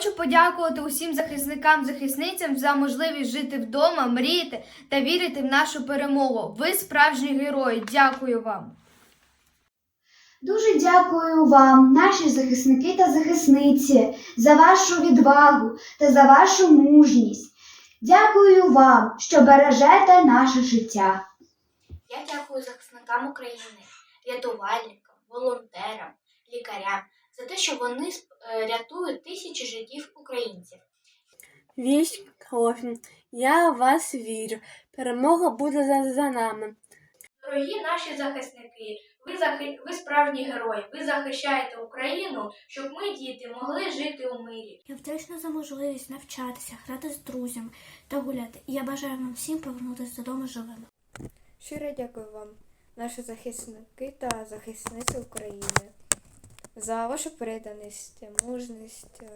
Хочу подякувати усім захисникам, захисницям за можливість жити вдома, мріяти та вірити в нашу перемогу. Ви справжні герої. Дякую вам. Дуже дякую вам, наші захисники та захисниці, за вашу відвагу та за вашу мужність. Дякую вам, що бережете наше життя. Я дякую захисникам України, рятувальникам, волонтерам, лікарям за те, що вони е, рятують тисячі життів українців. Військові, я вас вірю. Перемога буде за, за нами. Дорогі наші захисники, ви, захи... ви справжні герої. Ви захищаєте Україну, щоб ми, діти, могли жити у мирі. Я вдячна за можливість навчатися, грати з друзями та гуляти. І я бажаю вам всім повернутися додому живими. Щиро дякую вам, наші захисники та захисниці України, за вашу переданість, мужність, е,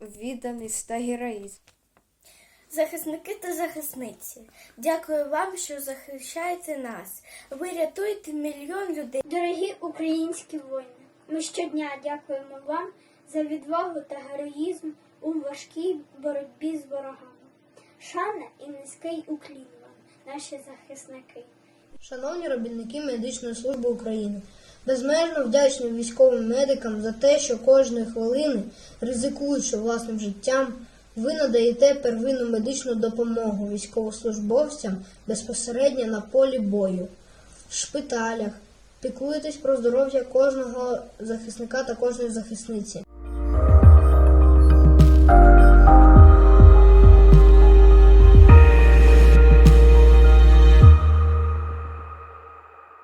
відданість та героїзм. Захисники та захисниці, дякую вам, що захищаєте нас. Ви рятуєте мільйон людей. Дорогі українські воїни, ми щодня дякуємо вам за відвагу та героїзм у важкій боротьбі з ворогами. Шана і низький уклін вам, наші захисники. Шановні робітники медичної служби України, безмежно вдячний військовим медикам за те, що кожної хвилини, ризикуючи власним життям, ви надаєте первинну медичну допомогу військовослужбовцям безпосередньо на полі бою, в шпиталях, піклуєтесь про здоров'я кожного захисника та кожної захисниці.